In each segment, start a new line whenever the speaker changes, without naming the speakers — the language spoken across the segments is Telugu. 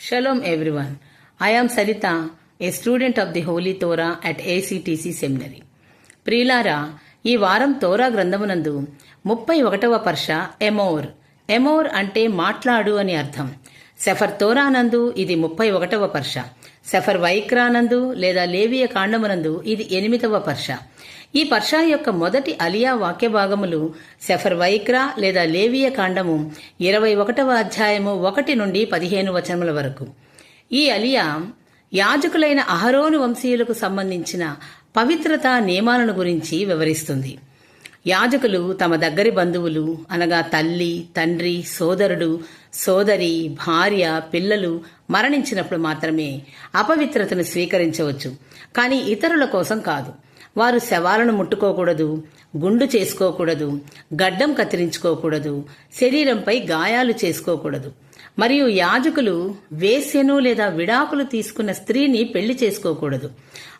Shalom everyone. I am Sarita, a student of the Holy Torah at ACTC Seminary. ప్రియులారా ఈ వారం తోరా గ్రంథమునందు ముప్పై ఒకటవ పర్ష ఎమోర్ ఎమోర్ అంటే మాట్లాడు అని అర్థం సెఫర్ తోరానందు ఇది ముప్పై ఒకటవ పర్ష. సెఫర్ వైక్రానందు లేదా లేవియ కాండమునందు ఇది ఎనిమిదవ పర్ష. ఈ పర్ష యొక్క మొదటి అలియా వాక్య భాగములు సెఫర్ వైక్రా లేదా లేవియ కాండము ఇరవై ఒకటవ అధ్యాయము ఒకటి నుండి పదిహేను వచనముల వరకు. ఈ అలియా యాజకులైన అహరోను వంశీయులకు సంబంధించిన పవిత్రత నియమాలను గురించి వివరిస్తుంది. యాజకులు తమ దగ్గరి బంధువులు అనగా తల్లి తండ్రి సోదరుడు సోదరి భార్య పిల్లలు మరణించినప్పుడు మాత్రమే అపవిత్రతను స్వీకరించవచ్చు. కానీ ఇతరుల కోసం కాదు. వారు శవాలను ముట్టుకోకూడదు. గుండు చేసుకోకూడదు గడ్డం కత్తిరించుకోకూడదు శరీరంపై గాయాలు చేసుకోకూడదు. మరియు యాజకులు వేశ్యను లేదా విడాకులు తీసుకున్న స్త్రీని పెళ్ళి చేసుకోకూడదు.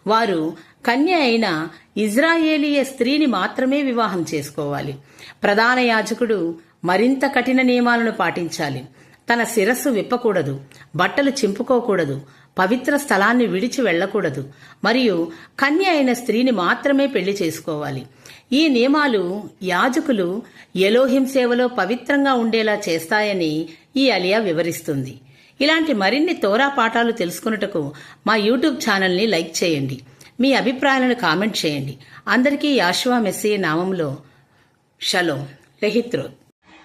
వారు కన్య అయిన ఇజ్రాయేలీయ స్త్రీని మాత్రమే వివాహం చేసుకోవాలి. ప్రధాన యాజకుడు మరింత కఠిన నియమాలను పాటించాలి. తన శిరస్సు విప్పకూడదు బట్టలు చింపుకోకూడదు పవిత్ర స్థలాన్ని విడిచి వెళ్ళకూడదు. మరియు కన్య అయిన స్త్రీని మాత్రమే పెళ్ళి చేసుకోవాలి. ఈ నియమాలు యాజకులు ఎలోహిం సేవలో పవిత్రంగా ఉండేలా చేస్తాయని ఈ అలియా వివరిస్తుంది. ఇలాంటి మరిన్ని తోరా పాఠాలు తెలుసుకున్నటకు మా యూట్యూబ్ ఛానల్ని లైక్ చేయండి. మీ అభిప్రాయాలను కామెంట్ చేయండి. అందరికీ యాశువా మెస్సీ నామంలో షలో. లెహిత్రోత్.